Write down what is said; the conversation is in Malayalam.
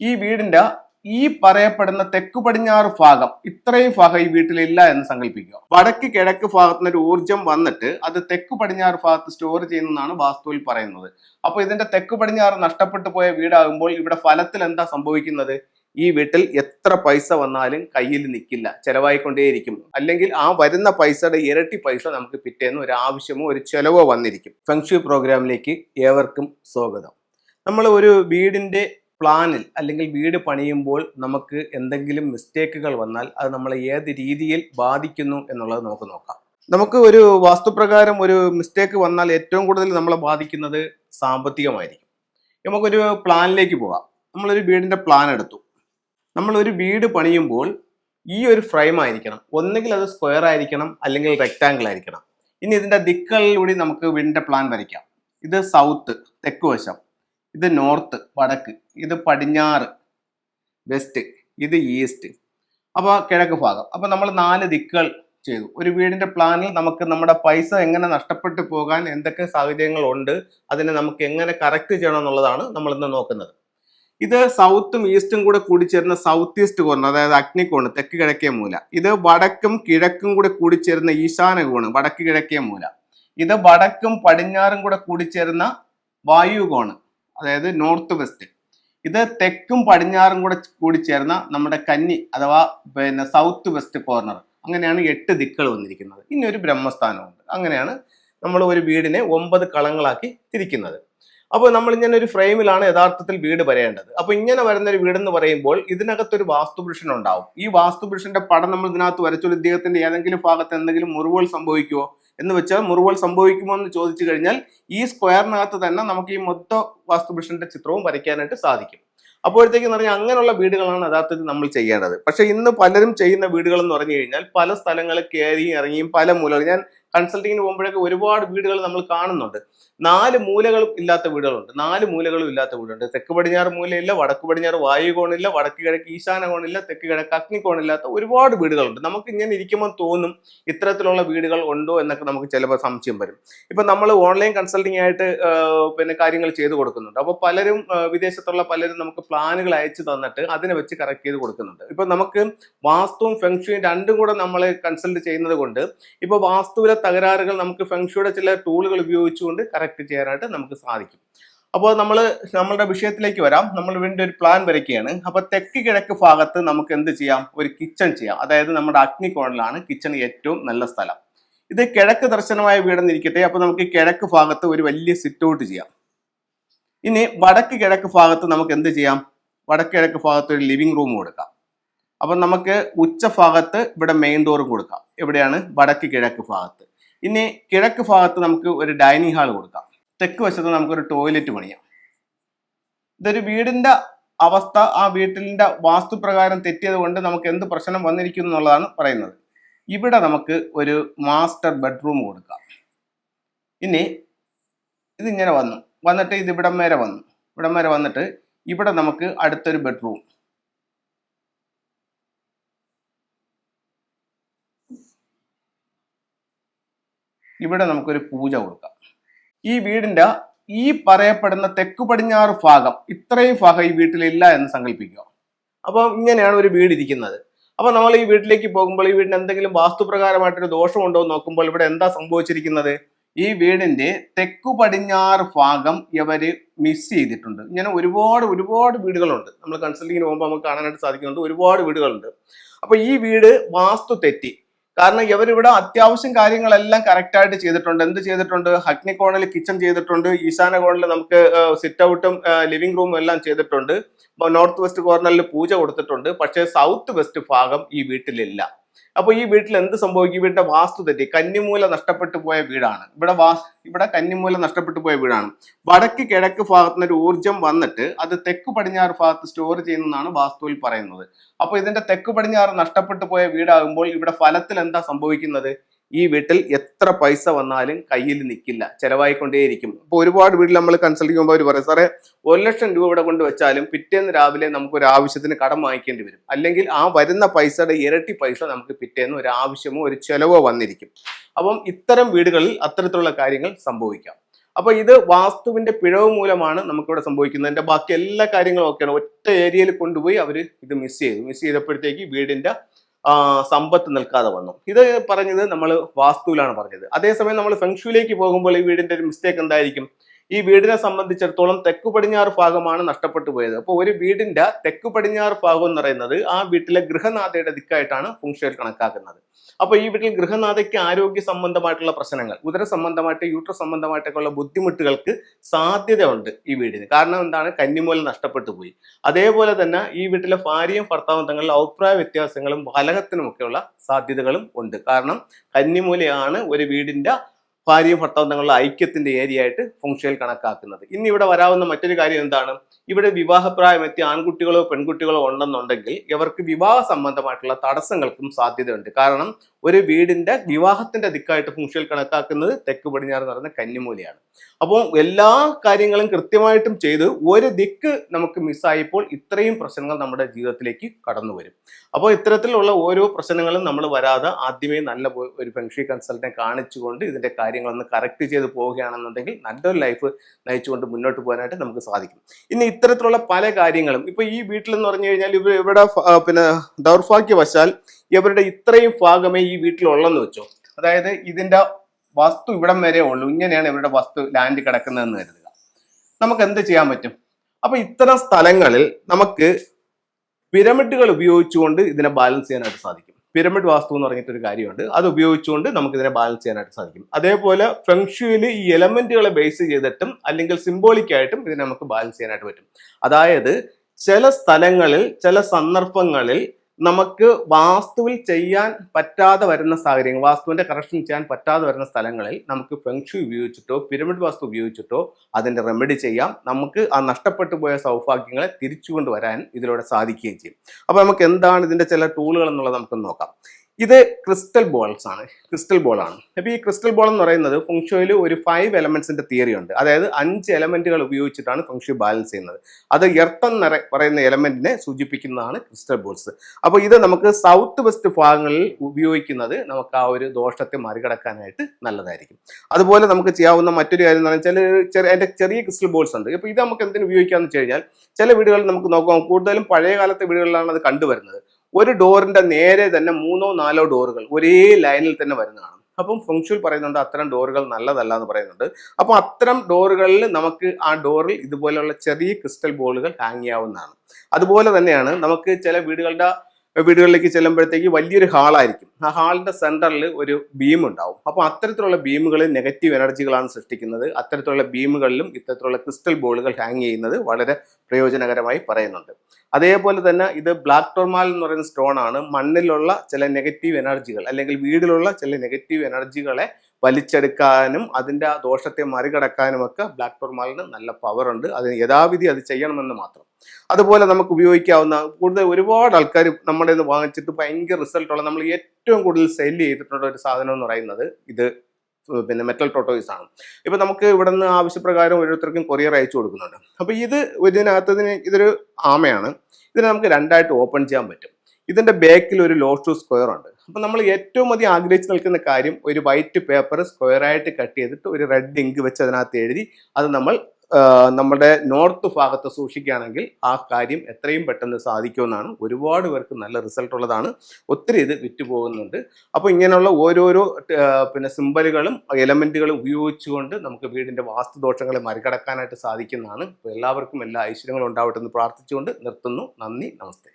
ഈ വീടിന്റെ ഈ പറയപ്പെടുന്ന തെക്കു പടിഞ്ഞാറ് ഭാഗം ഇത്രയും ഭാഗം ഈ വീട്ടിലില്ല എന്ന് സങ്കല്പിക്കുക വടക്ക് കിഴക്ക് ഭാഗത്തുനിന്ന് ഒരു ഊർജം വന്നിട്ട് അത് തെക്കു പടിഞ്ഞാറ് ഭാഗത്ത് സ്റ്റോർ ചെയ്യുന്നതാണ് വാസ്തുവിൽ പറയുന്നത്. അപ്പോൾ ഇതിന്റെ തെക്കു പടിഞ്ഞാറ് നഷ്ടപ്പെട്ടു പോയ വീടാകുമ്പോൾ ഇവിടെ ഫലത്തിൽ എന്താ സംഭവിക്കുന്നത്? ഈ വീട്ടിൽ എത്ര പൈസ വന്നാലും കയ്യിൽ നിൽക്കില്ല ചെലവായിക്കൊണ്ടേയിരിക്കും. അല്ലെങ്കിൽ ആ വരുന്ന പൈസയുടെ ഇരട്ടി പൈസ നമുക്ക് പിറ്റേന്ന് ഒരു ആവശ്യമോ ഒരു ചെലവോ വന്നിരിക്കും. ഫെങ്ഷു പ്രോഗ്രാമിലേക്ക് ഏവർക്കും സ്വാഗതം. നമ്മൾ ഒരു വീടിന്റെ പ്ലാനിൽ അല്ലെങ്കിൽ വീട് പണിയുമ്പോൾ നമുക്ക് എന്തെങ്കിലും മിസ്റ്റേക്കുകൾ വന്നാൽ അത് നമ്മളെ ഏത് രീതിയിൽ ബാധിക്കുന്നു എന്നുള്ളത് നമുക്ക് നോക്കാം. നമുക്ക് ഒരു വാസ്തുപ്രകാരം ഒരു മിസ്റ്റേക്ക് വന്നാൽ ഏറ്റവും കൂടുതൽ നമ്മളെ ബാധിക്കുന്നത് സാമ്പത്തികമായിരിക്കും. നമുക്കൊരു പ്ലാനിലേക്ക് പോകാം. നമ്മളൊരു വീടിന്റെ പ്ലാൻ എടുത്തു. നമ്മളൊരു വീട് പണിയുമ്പോൾ ഈ ഒരു ഫ്രെയിം ആയിരിക്കണം. ഒന്നുകിൽ അത് സ്ക്വയർ ആയിരിക്കണം അല്ലെങ്കിൽ റെക്റ്റാങ്കിൾ ആയിരിക്കണം. ഇനി ഇതിന്റെ ദിക്കുകളിലൂടെ നമുക്ക് വീടിന്റെ പ്ലാൻ വരയ്ക്കാം. ഇത് സൗത്ത് തെക്ക് വശം. ഇത് നോർത്ത് വടക്ക്. ഇത് പടിഞ്ഞാറ് വെസ്റ്റ്. ഇത് ഈസ്റ്റ്. അപ്പോൾ കിഴക്ക് ഭാഗം. അപ്പോൾ നമ്മൾ നാല് ദിക്കുകൾ ചെയ്തു. ഒരു വീടിന്റെ പ്ലാനിൽ നമുക്ക് നമ്മുടെ പൈസ എങ്ങനെ നഷ്ടപ്പെട്ടു പോകാൻ എന്തൊക്കെ സാഹചര്യങ്ങൾ ഉണ്ട് അതിനെ നമുക്ക് എങ്ങനെ കറക്റ്റ് ചെയ്യണം എന്നുള്ളതാണ് നമ്മൾ ഇന്ന് നോക്കുന്നത്. ഇത് സൗത്തും ഈസ്റ്റും കൂടെ കൂടിച്ചേരുന്ന സൗത്ത് ഈസ്റ്റ് കോർണർ അതായത് അഗ്നികോണ് തെക്ക് കിഴക്കേ മൂല. ഇത് വടക്കും കിഴക്കും കൂടെ കൂടിച്ചേരുന്ന ഈശാന കോണ് വടക്ക് കിഴക്കേ മൂല. ഇത് വടക്കും പടിഞ്ഞാറും കൂടെ കൂടിച്ചേരുന്ന വായു കോണ്. അതായത് നോർത്ത് വെസ്റ്റ്. ഇത് തെക്കും പടിഞ്ഞാറും കൂടെ കൂടി ചേർന്ന നമ്മുടെ കന്നി അഥവാ പിന്നെ സൗത്ത് വെസ്റ്റ് കോർണർ. അങ്ങനെയാണ് എട്ട് ദിക്കുകൾ വന്നിരിക്കുന്നത്. ഇനി ഒരു ബ്രഹ്മസ്ഥാനമുണ്ട്. അങ്ങനെയാണ് നമ്മൾ ഒരു വീടിനെ ഒമ്പത് കളങ്ങളാക്കി തിരിക്കുന്നത്. അപ്പോൾ നമ്മൾ ഇങ്ങനെ ഒരു ഫ്രെയിമിലാണ് യഥാർത്ഥത്തിൽ വീട് വരേണ്ടത്. അപ്പോൾ ഇങ്ങനെ വരുന്ന ഒരു വീടെന്ന് പറയുമ്പോൾ ഇതിനകത്തൊരു വാസ്തുപുരുഷൻ ഉണ്ടാവും. ഈ വാസ്തുപുരുഷന്റെ പടം നമ്മൾ ഇതിനകത്ത് വരച്ചൊരു ഇദ്ദേഹത്തിന്റെ ഏതെങ്കിലും ഭാഗത്ത് എന്തെങ്കിലും മുറിവുകൾ സംഭവിക്കുമോ എന്ന് വെച്ചാൽ മുറിവുകൾ സംഭവിക്കുമോ എന്ന് ചോദിച്ചു കഴിഞ്ഞാൽ ഈ സ്ക്വയറിനകത്ത് തന്നെ നമുക്ക് ഈ മൊത്ത വാസ്തുപുരുഷന്റെ ചിത്രവും വരയ്ക്കാനായിട്ട് സാധിക്കും. അപ്പോഴത്തേക്ക് പറഞ്ഞാൽ അങ്ങനെയുള്ള വീടുകളാണ് യഥാർത്ഥത്തിൽ നമ്മൾ ചെയ്യേണ്ടത്. പക്ഷെ ഇന്ന് പലരും ചെയ്യുന്ന വീടുകൾ എന്ന് പറഞ്ഞു കഴിഞ്ഞാൽ പല സ്ഥലങ്ങളിൽ കയറിയും ഇറങ്ങിയും പല മൂലകൾ ഞാൻ കൺസൾട്ടിങ്ങിന് പോകുമ്പോഴൊക്കെ ഒരുപാട് വീടുകൾ നമ്മൾ കാണുന്നുണ്ട്. നാല് മൂലകളും ഇല്ലാത്ത വീടുകളുണ്ട്. നാല് മൂലകളും ഇല്ലാത്ത വീടുണ്ട്. തെക്ക് പടിഞ്ഞാറ് മൂലയില്ല വടക്ക് പടിഞ്ഞാറ് വായു കോണില്ല വടക്ക് കിഴക്ക് ഈശാന കോണില്ല തെക്ക് കിഴക്ക് അഗ്നി കോണില്ലാത്ത ഒരുപാട് വീടുകളുണ്ട്. നമുക്ക് ഇങ്ങനെ ഇരിക്കുമ്പോൾ തോന്നും ഇത്തരത്തിലുള്ള വീടുകൾ ഉണ്ടോ എന്നൊക്കെ നമുക്ക് ചിലപ്പോൾ സംശയം വരും. ഇപ്പൊ നമ്മൾ ഓൺലൈൻ കൺസൾട്ടിംഗ് ആയിട്ട് പിന്നെ കാര്യങ്ങൾ ചെയ്തു കൊടുക്കുന്നുണ്ട്. അപ്പോൾ പലരും വിദേശത്തുള്ള പലരും നമുക്ക് പ്ലാനുകൾ അയച്ചു തന്നിട്ട് അതിനെ വെച്ച് കറക്റ്റ് ചെയ്ത് കൊടുക്കുന്നുണ്ട്. ഇപ്പൊ നമുക്ക് വാസ്തുവും ഫെങ്ഷുവും രണ്ടും കൂടെ നമ്മൾ കൺസൾട്ട് ചെയ്യുന്നത് കൊണ്ട് ഇപ്പൊ വാസ്തുവിലെ തകരാറുകൾ നമുക്ക് ഫെങ്ഷുയുടെ ചില ടൂളുകൾ ഉപയോഗിച്ചുകൊണ്ട് കറക്റ്റ് ചെയ്യാനായിട്ട് നമുക്ക് സാധിക്കും. അപ്പോൾ നമ്മൾ നമ്മളുടെ വിഷയത്തിലേക്ക് വരാം. നമ്മൾ വീണ്ടും ഒരു പ്ലാൻ വരയ്ക്കുകയാണ്. അപ്പോൾ തെക്ക് കിഴക്ക് ഭാഗത്ത് നമുക്ക് എന്ത് ചെയ്യാം? ഒരു കിച്ചൺ ചെയ്യാം. അതായത് നമ്മുടെ അഗ്നി കോണിലാണ് കിച്ചൺ ഏറ്റവും നല്ല സ്ഥലം. ഇത് കിഴക്ക് ദർശനമായ വീടെന്നിരിക്കട്ടെ അപ്പോൾ നമുക്ക് കിഴക്ക് ഭാഗത്ത് ഒരു വലിയ സിറ്റ് ഔട്ട് ചെയ്യാം. ഇനി വടക്ക് കിഴക്ക് ഭാഗത്ത് നമുക്ക് എന്ത് ചെയ്യാം? വടക്ക് കിഴക്ക് ഭാഗത്ത് ഒരു ലിവിംഗ് റൂം കൊടുക്കാം. അപ്പം നമുക്ക് ഉച്ച ഭാഗത്ത് ഇവിടെ മെയിൻ ഡോറും കൊടുക്കാം. എവിടെയാണ്? വടക്ക് കിഴക്ക് ഭാഗത്ത്. ഇനി കിഴക്ക് ഭാഗത്ത് നമുക്ക് ഒരു ഡൈനിങ് ഹാൾ കൊടുക്കാം. തെക്ക് വശത്ത് നമുക്കൊരു ടോയ്ലറ്റ് പണിയാം. ഇതൊരു വീടിന്റെ അവസ്ഥ ആ വീട്ടിലിന്റെ വാസ്തുപ്രകാരം തെറ്റിയത് കൊണ്ട് നമുക്ക് എന്ത് പ്രശ്നം വന്നിരിക്കുന്നു എന്നുള്ളതാണ് പറയുന്നത്. ഇവിടെ നമുക്ക് ഒരു മാസ്റ്റർ ബെഡ്റൂം കൊടുക്കാം. ഇനി ഇതിങ്ങനെ വന്നു. വന്നിട്ട് ഇത് ഇവിടം വരെ വന്നു. ഇവിടം വരെ വന്നിട്ട് ഇവിടെ നമുക്ക് അടുത്തൊരു ബെഡ്റൂം ഇവിടെ നമുക്കൊരു പൂജ കൊടുക്കാം. ഈ വീടിന്റെ ഈ പറയപ്പെടുന്ന തെക്കു പടിഞ്ഞാറ് ഭാഗം ഇത്രയും ഭാഗം ഈ വീട്ടിലില്ല എന്ന് സങ്കല്പിക്കുക. അപ്പോൾ ഇങ്ങനെയാണ് ഒരു വീട് ഇരിക്കുന്നത്. അപ്പോൾ നമ്മൾ ഈ വീട്ടിലേക്ക് പോകുമ്പോൾ ഈ വീടിന് എന്തെങ്കിലും വാസ്തുപ്രകാരമായിട്ടൊരു ദോഷമുണ്ടോ എന്ന് നോക്കുമ്പോൾ ഇവിടെ എന്താ സംഭവിച്ചിരിക്കുന്നത്? ഈ വീടിന്റെ തെക്കു പടിഞ്ഞാറ് ഭാഗം ഇവർ മിസ് ചെയ്തിട്ടുണ്ട്. ഇങ്ങനെ ഒരുപാട് ഒരുപാട് വീടുകളുണ്ട്. നമ്മൾ കൺസൾട്ടിങ്ങിന് പോകുമ്പോൾ നമുക്ക് കാണാനായിട്ട് സാധിക്കുന്നുണ്ട്. ഒരുപാട് വീടുകളുണ്ട്. അപ്പോൾ ഈ വീട് വാസ്തു തെറ്റി കാരണം ഇവരിവിടെ അത്യാവശ്യം കാര്യങ്ങളെല്ലാം കറക്റ്റ് ആയിട്ട് ചെയ്തിട്ടുണ്ട്. എന്ത് ചെയ്തിട്ടുണ്ട്? ഹഗ്നി കോണിൽ കിച്ചൺ ചെയ്തിട്ടുണ്ട്. ഈശാന കോണിൽ നമുക്ക് സിറ്റ് ഔട്ടും ലിവിംഗ് റൂമും എല്ലാം ചെയ്തിട്ടുണ്ട്. നോർത്ത് വെസ്റ്റ് കോർണറിൽ പൂജ കൊടുത്തിട്ടുണ്ട്. പക്ഷേ സൗത്ത് വെസ്റ്റ് ഭാഗം ഈ വീട്ടിലില്ല. അപ്പൊ ഈ വീട്ടിൽ എന്ത് സംഭവിക്കും? വീടിന്റെ വാസ്തു തെറ്റി. കന്നിമൂല നഷ്ടപ്പെട്ടു പോയ വീടാണ്. ഇവിടെ വാസ് ഇവിടെ കന്നിമൂല നഷ്ടപ്പെട്ടു പോയ വീടാണ്. വടക്ക് കിഴക്ക് ഭാഗത്തുനിന്ന് ഒരു ഊർജം വന്നിട്ട് അത് തെക്ക് പടിഞ്ഞാറ് ഭാഗത്ത് സ്റ്റോർ ചെയ്യുന്നതാണ് വാസ്തുവിൽ പറയുന്നത്. അപ്പോൾ ഇതിന്റെ തെക്ക് പടിഞ്ഞാറ് നഷ്ടപ്പെട്ടു പോയ വീടാകുമ്പോൾ ഇവിടെ ഫലത്തിൽ എന്താ സംഭവിക്കുന്നത്? ഈ വീട്ടിൽ എത്ര പൈസ വന്നാലും കയ്യിൽ നിൽക്കില്ല ചെലവായിക്കൊണ്ടേയിരിക്കും. അപ്പോൾ ഒരുപാട് വീട്ടിൽ നമ്മൾ കൺസൾട്ട് ചെയ്യുമ്പോൾ അവർ പറയും സാറേ ഒരു ലക്ഷം രൂപ ഇവിടെ കൊണ്ട് വെച്ചാലും പിറ്റേന്ന് രാവിലെ നമുക്ക് ഒരു ആവശ്യത്തിന് കടം വാങ്ങിക്കേണ്ടി വരും. അല്ലെങ്കിൽ ആ വരുന്ന പൈസയുടെ ഇരട്ടി പൈസ നമുക്ക് പിറ്റേന്ന് ഒരു ആവശ്യമോ ഒരു ചിലവോ വന്നിരിക്കും. അപ്പം ഇത്തരം വീടുകളിൽ അത്തരത്തിലുള്ള കാര്യങ്ങൾ സംഭവിക്കാം. അപ്പൊ ഇത് വാസ്തുവിന്റെ പിഴവ് മൂലമാണ് നമുക്കിവിടെ സംഭവിക്കുന്നത്. എന്റെ ബാക്കി എല്ലാ കാര്യങ്ങളും ഒക്കെയാണ്. ഒറ്റ ഏരിയയിൽ കൊണ്ടുപോയി അവർ ഇത് മിസ് ചെയ്തു. മിസ് ചെയ്തപ്പോഴത്തേക്ക് വീടിന്റെ സമ്പത്ത് നിൽക്കാതെ വന്നു. ഇത് പറഞ്ഞത് നമ്മൾ വാസ്തുവിലാണ് പറഞ്ഞത്. അതേസമയം നമ്മൾ ഫെങ്ഷുയിലേക്ക് പോകുമ്പോൾ ഈ വീടിന്റെ ഒരു മിസ്റ്റേക്ക് എന്തായിരിക്കും? ഈ വീടിനെ സംബന്ധിച്ചിടത്തോളം തെക്കു പടിഞ്ഞാറ് ഭാഗമാണ് നഷ്ടപ്പെട്ടു പോയത്. അപ്പോൾ ഒരു വീടിന്റെ തെക്ക് പടിഞ്ഞാറ് ഭാഗം എന്ന് പറയുന്നത് ആ വീട്ടിലെ ഗൃഹനാഥയുടെ ദിക്കായിട്ടാണ് ഫുങ്ഷയിൽ കണക്കാക്കുന്നത്. അപ്പോൾ ഈ വീട്ടിൽ ഗൃഹനാഥയ്ക്ക് ആരോഗ്യ സംബന്ധമായിട്ടുള്ള പ്രശ്നങ്ങൾ ഉദര സംബന്ധമായിട്ട് യൂട്ര സംബന്ധമായിട്ടൊക്കെ ഉള്ള ബുദ്ധിമുട്ടുകൾക്ക് സാധ്യതയുണ്ട് ഈ വീടിന്. കാരണം എന്താണ്? കന്നിമൂലം നഷ്ടപ്പെട്ടു പോയി. അതേപോലെ തന്നെ ഈ വീട്ടിലെ ഭാര്യയും ഭർത്താവും തങ്ങളിൽ അഭിപ്രായ വ്യത്യാസങ്ങളും ഫലകത്തിനുമൊക്കെയുള്ള സാധ്യതകളും ഉണ്ട്. കാരണം കന്നിമൂലയാണ് ഒരു വീടിന്റെ ഭാര്യയും ഭർത്താവും തങ്ങളുടെ ഐക്യത്തിന്റെ ഏരിയ ആയിട്ട് ഫുങ്ഷയിൽ കണക്കാക്കുന്നത്. ഇനി ഇവിടെ വരാവുന്ന മറ്റൊരു കാര്യം എന്താണ്? ഇവിടെ വിവാഹപ്രായമെത്തിയ ആൺകുട്ടികളോ പെൺകുട്ടികളോ ഉണ്ടെന്നുണ്ടെങ്കിൽ ഇവർക്ക് വിവാഹ സംബന്ധമായിട്ടുള്ള തടസ്സങ്ങൾക്കും സാധ്യതയുണ്ട്. കാരണം ഒരു വീടിന്റെ വിവാഹത്തിന്റെ ദിക്കായിട്ട് ഫുങ്ഷയിൽ കണക്കാക്കുന്നത് തെക്ക് പടിഞ്ഞാറ് എന്ന് പറയുന്ന കന്നിമൂലയാണ്. അപ്പോൾ എല്ലാ കാര്യങ്ങളും കൃത്യമായിട്ടും ചെയ്ത് ഒരു ദിക്ക് നമുക്ക് മിസ്സായപ്പോൾ ഇത്രയും പ്രശ്നങ്ങൾ നമ്മുടെ ജീവിതത്തിലേക്ക് കടന്നു വരും. അപ്പോൾ ഇത്തരത്തിലുള്ള ഓരോ പ്രശ്നങ്ങളും നമ്മൾ വരാതെ ആദ്യമേ നല്ല ഒരു ഫെങ്ഷി കൺസൾട്ടിനെ കാണിച്ചുകൊണ്ട് ഇതിന്റെ കാര്യങ്ങളൊന്ന് കറക്റ്റ് ചെയ്ത് പോവുകയാണെന്നുണ്ടെങ്കിൽ നല്ലൊരു ലൈഫ് നയിച്ചുകൊണ്ട് മുന്നോട്ട് പോകാനായിട്ട് നമുക്ക് സാധിക്കും. ഇനി ഇത്തരത്തിലുള്ള പല കാര്യങ്ങളും ഇപ്പൊ ഈ വീട്ടിലെന്ന് പറഞ്ഞു കഴിഞ്ഞാൽ ഇവിടെ പിന്നെ ദൗർഭാഗ്യവശാൽ ഇവരുടെ ഇത്രയും ഭാഗമേ ഈ വീട്ടിലുള്ളെന്ന് വെച്ചോ. അതായത് ഇതിന്റെ വസ്തു ഇവിടം വരെ ഉള്ളൂ. ഇങ്ങനെയാണ് ഇവരുടെ വസ്തു ലാൻഡ് കിടക്കുന്നതെന്ന് കരുതുക. നമുക്ക് എന്ത് ചെയ്യാൻ പറ്റും? അപ്പൊ ഇത്തരം സ്ഥലങ്ങളിൽ നമുക്ക് പിരമിഡുകൾ ഉപയോഗിച്ചുകൊണ്ട് ഇതിനെ ബാലൻസ് ചെയ്യാനായിട്ട് സാധിക്കും. പിരമിഡ് വാസ്തു എന്ന് പറഞ്ഞിട്ടൊരു കാര്യമുണ്ട്. അത് ഉപയോഗിച്ചുകൊണ്ട് നമുക്ക് ഇതിനെ ബാലൻസ് ചെയ്യാനായിട്ട് സാധിക്കും. അതേപോലെ ഫെങ്ഷുവിൽ ഈ എലമെന്റുകളെ ബേസ് ചെയ്തിട്ടും അല്ലെങ്കിൽ സിംബോളിക് ആയിട്ടും ഇതിനെ നമുക്ക് ബാലൻസ് ചെയ്യാനായിട്ട് പറ്റും. അതായത് ചില സ്ഥലങ്ങളിൽ ചില സന്ദർഭങ്ങളിൽ നമുക്ക് വാസ്തുവിൽ ചെയ്യാൻ പറ്റാതെ വരുന്ന സാഹചര്യങ്ങൾ വാസ്തുവിന്റെ കറക്ഷൻ ചെയ്യാൻ പറ്റാതെ വരുന്ന സ്ഥലങ്ങളിൽ നമുക്ക് ഫെങ്ഷു ഉപയോഗിച്ചിട്ടോ പിരമിഡ് വാസ്തു ഉപയോഗിച്ചിട്ടോ അതിന്റെ റെമഡി ചെയ്യാം. നമുക്ക് ആ നഷ്ടപ്പെട്ടു പോയ സൗഭാഗ്യങ്ങളെ തിരിച്ചു കൊണ്ടുവരാൻ ഇതിലൂടെ സാധിക്കുകയും ചെയ്യും. അപ്പോൾ നമുക്ക് എന്താണ് ഇതിന്റെ ചില ടൂളുകൾ എന്നുള്ളത് നമുക്ക് നോക്കാം. ഇത് ക്രിസ്റ്റൽ ബോൾസ് ആണ്. ക്രിസ്റ്റൽ ബോൾ ആണ്. അപ്പൊ ഈ ക്രിസ്റ്റൽ ബോൾ എന്ന് പറയുന്നത് ഫംഗ്ഷോയിൽ ഒരു ഫൈവ് എലമെന്റ്സിന്റെ തിയറി ഉണ്ട്. അതായത് അഞ്ച് എലമെന്റുകൾ ഉപയോഗിച്ചിട്ടാണ് ഫംഗ്ഷോ ബാലൻസ് ചെയ്യുന്നത്. അത് എർത്തം എന്ന് പറയുന്ന എലമെന്റിനെ സൂചിപ്പിക്കുന്നതാണ് ക്രിസ്റ്റൽ ബോൾസ് അപ്പോൾ ഇത് നമുക്ക് സൗത്ത് വെസ്റ്റ് ഭാഗങ്ങളിൽ ഉപയോഗിക്കുന്നത് നമുക്ക് ആ ഒരു ദോഷത്തെ മറികടക്കാനായിട്ട് നല്ലതായിരിക്കും. അതുപോലെ നമുക്ക് ചെയ്യാവുന്ന മറ്റൊരു കാര്യം എന്ന് പറഞ്ഞാൽ ചെറിയ അതിന്റെ ചെറിയ ക്രിസ്റ്റൽ ബോൾസ് ഉണ്ട്. അപ്പോൾ ഇത് നമുക്ക് എന്തിനു ഉപയോഗിക്കാന്ന് വെച്ച് കഴിഞ്ഞാൽ ചില വീടുകളിൽ നമുക്ക് നോക്കാം കൂടുതലും പഴയ കാലത്തെ വീടുകളിലാണ് അത് കണ്ടുവരുന്നത്. ഒരു ഡോറിന്റെ നേരെ തന്നെ മൂന്നോ നാലോ ഡോറുകൾ ഒരേ ലൈനിൽ തന്നെ വരുന്നതാണ്. അപ്പം ഫംഗ്ഷൽ പറയുന്നുണ്ട് അത്തരം ഡോറുകൾ നല്ലതല്ല എന്ന് പറയുന്നുണ്ട്. അപ്പോൾ അത്തരം ഡോറുകളിൽ നമുക്ക് ആ ഡോറിൽ ഇതുപോലെയുള്ള ചെറിയ ക്രിസ്റ്റൽ ബോളുകൾ ഹാങ് ചെയ്യാവുന്നതാണ്. അതുപോലെ തന്നെയാണ് നമുക്ക് ചില വീടുകളുടെ വീടുകളിലേക്ക് ചെല്ലുമ്പോഴത്തേക്ക് വലിയൊരു ഹാളായിരിക്കും ആ ഹാളിന്റെ സെന്ററിൽ ഒരു ബീം ഉണ്ടാവും. അപ്പോൾ അത്തരത്തിലുള്ള ബീമുകൾ നെഗറ്റീവ് എനർജികളാണ് സൃഷ്ടിക്കുന്നത്. അത്തരത്തിലുള്ള ബീമുകളിലും ഇത്തരത്തിലുള്ള ക്രിസ്റ്റൽ ബോളുകൾ ഹാങ് ചെയ്യുന്നത് വളരെ പ്രയോജനകരമായി പറയുന്നുണ്ട്. അതേപോലെ തന്നെ ഇത് ബ്ലാക്ക് ടോർമാൽ എന്ന് പറയുന്ന സ്റ്റോൺ ആണ്. മണ്ണിലുള്ള ചില നെഗറ്റീവ് എനർജികൾ അല്ലെങ്കിൽ വീടിലുള്ള ചില നെഗറ്റീവ് എനർജികളെ വലിച്ചെടുക്കാനും അതിന്റെ ദോഷത്തെ മറികടക്കാനും ഒക്കെ ബ്ലാക്ക് ടോർമാലിന് നല്ല പവറുണ്ട് അതിന് അത് യഥാവിധി അത് ചെയ്യണമെന്ന് മാത്രം. അതുപോലെ നമുക്ക് ഉപയോഗിക്കാവുന്ന കൂടുതൽ ഒരുപാട് ആൾക്കാർ നമ്മുടെ ഇത് വാങ്ങിച്ചിട്ട് ഭയങ്കര റിസൾട്ടുള്ള നമ്മൾ ഏറ്റവും കൂടുതൽ സെൽ ചെയ്തിട്ടുള്ള ഒരു സാധനം എന്ന് പറയുന്നത് ഇത് പിന്നെ മെറ്റൽ ടോട്ടോയിസ് ആണ്. ഇപ്പം നമുക്ക് ഇവിടെ നിന്ന് ആവശ്യപ്രകാരം ഓരോരുത്തർക്കും കൊറിയർ അയച്ചു കൊടുക്കുന്നുണ്ട്. അപ്പോൾ ഇത് ഇതിനകത്തതിന് ഇതൊരു ആമയാണ്. ഇതിനെ നമുക്ക് രണ്ടായിട്ട് ഓപ്പൺ ചെയ്യാൻ പറ്റും. ഇതിന്റെ ബാക്കിൽ ഒരു ലോ ടു സ്ക്വയർ ഉണ്ട്. അപ്പൊ നമ്മൾ ഏറ്റവും അധികം ആഗ്രഹിച്ച് നിൽക്കുന്ന കാര്യം ഒരു വൈറ്റ് പേപ്പർ സ്ക്വയറായിട്ട് കട്ട് ചെയ്തിട്ട് ഒരു റെഡ് ഇങ്ക് വെച്ച് അതിനകത്ത് എഴുതി അത് നമ്മൾ നമ്മുടെ നോർത്ത് ഭാഗത്ത് സൂക്ഷിക്കുകയാണെങ്കിൽ ആ കാര്യം എത്രയും പെട്ടെന്ന് സാധിക്കുമെന്നാണ്. ഒരുപാട് പേർക്ക് നല്ല റിസൾട്ട് ഉള്ളതാണ്. ഒത്തിരി ഇത് വിറ്റുപോകുന്നുണ്ട്. അപ്പോൾ ഇങ്ങനെയുള്ള ഓരോരോ പിന്നെ സിമ്പലുകളും എലമെന്റുകളും ഉപയോഗിച്ചുകൊണ്ട് നമുക്ക് വീടിന്റെ വാസ്തുദോഷങ്ങളെ മറികടക്കാനായിട്ട് സാധിക്കുന്നതാണ്. അപ്പോൾ എല്ലാവർക്കും എല്ലാ ഐശ്വര്യങ്ങളും ഉണ്ടാവട്ടെ എന്ന് പ്രാർത്ഥിച്ചുകൊണ്ട് നിർത്തുന്നു. നന്ദി നമസ്തേ.